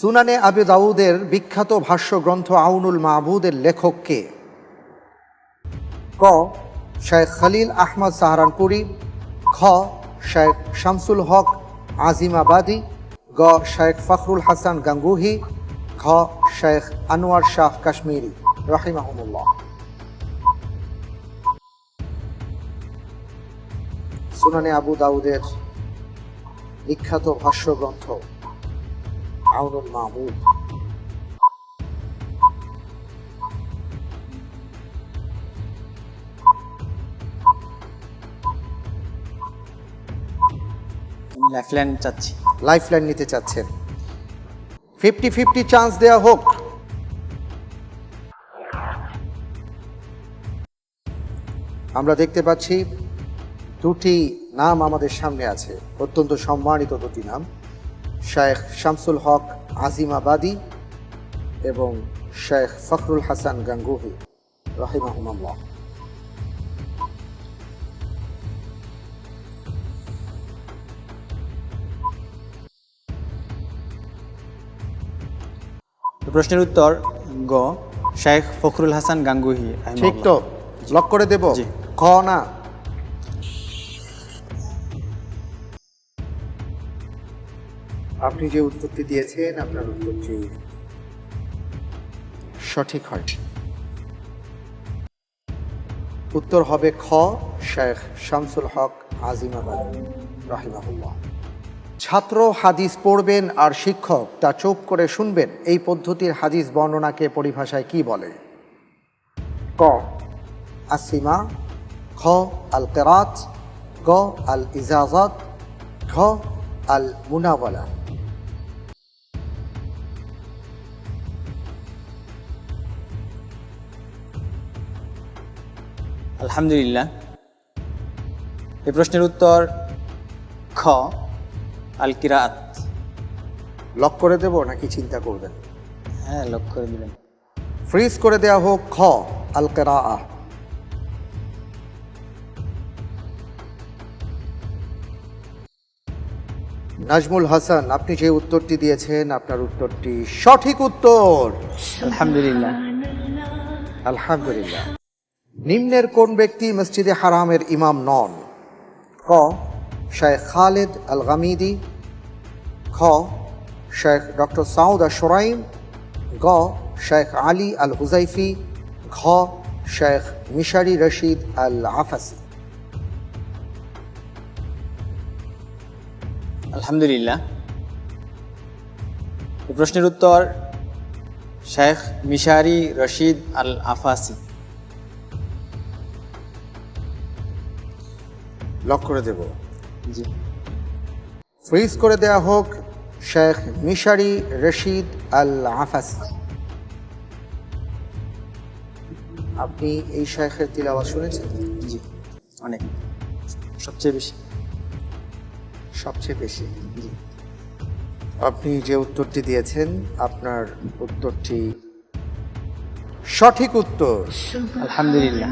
সুনানে আবি দাউদের বিখ্যাত ভাষ্য গ্রন্থ আউনুল মাহবুদের লেখক কে? শেখ খলিল আহমদ সাহারানপুরি, খ শেখ শামসুল হক আজিমাবাদী, গ শেখ ফখরুল হাসান গাঙ্গুহি খ শেখ আনোয়ার শাহ কাশ্মীরি, রাহিমাহুমুল্লাহ। সুনানে আবু দাউদের বিখ্যাত ভাষ্য মাহবুদ আমি লাইফলাইন চাচ্ছি। লাইফ লাইন নিতে চাচ্ছেন। ফিফটি ফিফটি চান্স দেয়া হোক। আমরা দেখতে পাচ্ছি দুটি নাম আমাদের সামনে আছে। অত্যন্ত সম্মানিত দুটি নাম। শেখ শামসুল হক আজিমাবাদী এবং শেখ ফখরুল হাসান গাঙ্গুহি রহিমাহুমাল্লাহ। প্রশ্নের উত্তর গ শেখ ফখরুল হাসান গাঙ্গুহি ঠিক তো লক করে দেব? খ না? আপনি যে উত্তরটি দিয়েছেন, আপনার উত্তরটি সঠিক হয়। উত্তর হবে খ, শেখ শামসুল হক আজিমাবাদ, রাহিমাহুল্লাহ। ছাত্র হাদিস পড়বেন আর শিক্ষক, তা চুপ করে শুনবেন। এই পদ্ধতির হাদিস বর্ণনাকে পরিভাষায় কি বলে? ক আসিমা খ আল কেরাত গ আল ইজাজত ঘ আল মুনাওয়ালা আলহামদুলিল্লাহ। এই প্রশ্নের উত্তর খ আল কিরাত লক করে দেব নাকি চিন্তা করবেন? হ্যাঁ লক্ষ্য করে দিলেন ফ্রিজ করে দেয়া হোক খ আল কেরা নাজমুল হাসান আপনি যে উত্তরটি দিয়েছেন আপনার উত্তরটি সঠিক উত্তর। আলহামদুলিল্লাহ। আলহামদুলিল্লাহ। নিম্নের কোন ব্যক্তি মসজিদে হারামের ইমাম নন? ক শেখ খালেদ আল গামিদি খ শেখ ডক্টর সাউদ আশরাইম গ শেখ আলী আল হুজাইফি ঘ শেখ মিশারি রশিদ আল আফাসি আলহামদুলিল্লাহ প্রশ্নের উত্তর Sheikh Mishary Rashid Al Afasy lock করে দেব। জি। ফ্রিজ করে দেয়া হোক শেখ মিশারি রশিদ আল আফাসি আপনি এই শেখের তিলাওয়াত শুনেছেন? জি অনেক। সবচেয়ে বেশি। সবচেয়ে বেশি। জি। আপনি যে উত্তরটি দিয়েছেন আপনার উত্তরটি সঠিক উত্তর। আলহামদুলিল্লাহ।